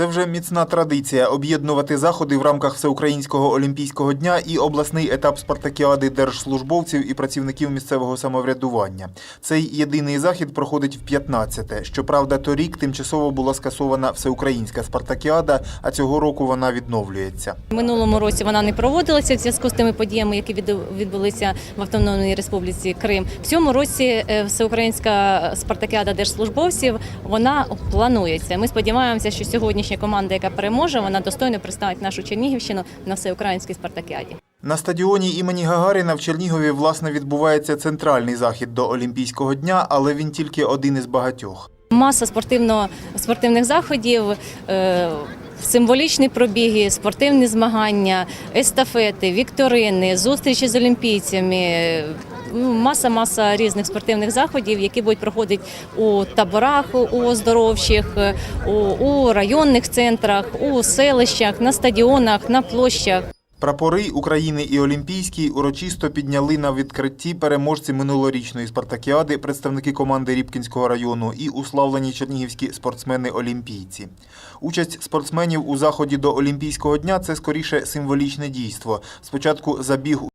Це вже міцна традиція об'єднувати заходи в рамках Всеукраїнського олімпійського дня і обласний етап спартакіади держслужбовців і працівників місцевого самоврядування. Цей єдиний захід проходить в 15-те. Щоправда, торік тимчасово була скасована всеукраїнська спартакіада, а цього року вона відновлюється. Минулому році вона не проводилася в зв'язку з тими подіями, які відбулися в Автономній Республіці Крим. В цьому році е, всеукраїнська спартакіада держслужбовців вона планується. Ми сподіваємося, що сьогоднішня команда, яка переможе, вона достойно представить нашу Чернігівщину на всеукраїнській спартакіаді. На стадіоні імені Гагаріна в Чернігові власне відбувається центральний захід до Олімпійського дня, але він тільки один із багатьох. Маса спортивно спортивних заходів. е, Символічні пробіги, спортивні змагання, естафети, вікторини, зустрічі з олімпійцями. Ну, Маса маса різних спортивних заходів, які будуть проходити у таборах у оздоровчих, у, у районних центрах, у селищах, на стадіонах, на площах. Прапори України і Олімпійський урочисто підняли на відкритті переможці минулорічної спартакіади, представники команди Рібкінського району і уславлені чернігівські спортсмени-олімпійці. Участь спортсменів у заході до Олімпійського дня це скоріше символічне дійство. Спочатку забіг